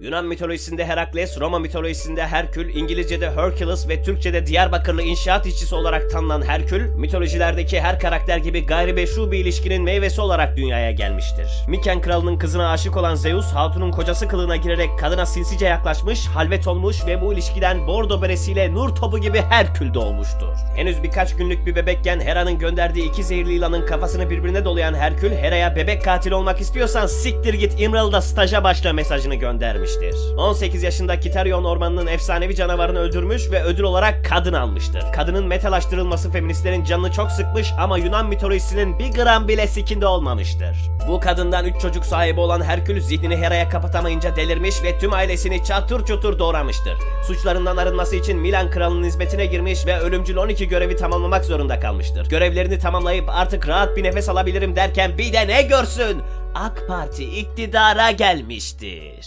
Yunan mitolojisinde Herakles, Roma mitolojisinde Herkül, İngilizce'de Hercules ve Türkçe'de Diyarbakırlı inşaat işçisi olarak tanınan Herkül, mitolojilerdeki her karakter gibi gayrimeşru bir ilişkinin meyvesi olarak dünyaya gelmiştir. Miken kralının kızına aşık olan Zeus, hatunun kocası kılığına girerek kadına sinsice yaklaşmış, halvet olmuş ve bu ilişkiden bordo beresiyle nur topu gibi Herkül doğmuştur. Henüz birkaç günlük bir bebekken Hera'nın gönderdiği iki zehirli yılanın kafasını birbirine dolayan Herkül, Hera'ya bebek katil olmak istiyorsan siktir git İmralı'da staja başla mesajını göndermiştir. 18 yaşında Kiterion ormanının efsanevi canavarını öldürmüş ve ödül olarak kadın almıştır. Kadının metalaştırılması feministlerin canını çok sıkmış ama Yunan mitolojisinin bir gram bile sikinde olmamıştır. Bu kadından 3 çocuk sahibi olan Herkül zihnini Hera'ya kapatamayınca delirmiş ve tüm ailesini çatır çutur doğramıştır. Suçlarından arınması için Milan kralının hizmetine girmiş ve ölümcül 12 görevi tamamlamak zorunda kalmıştır. Görevlerini tamamlayıp artık rahat bir nefes alabilirim derken bir de ne görsün? AK Parti iktidara gelmiştir.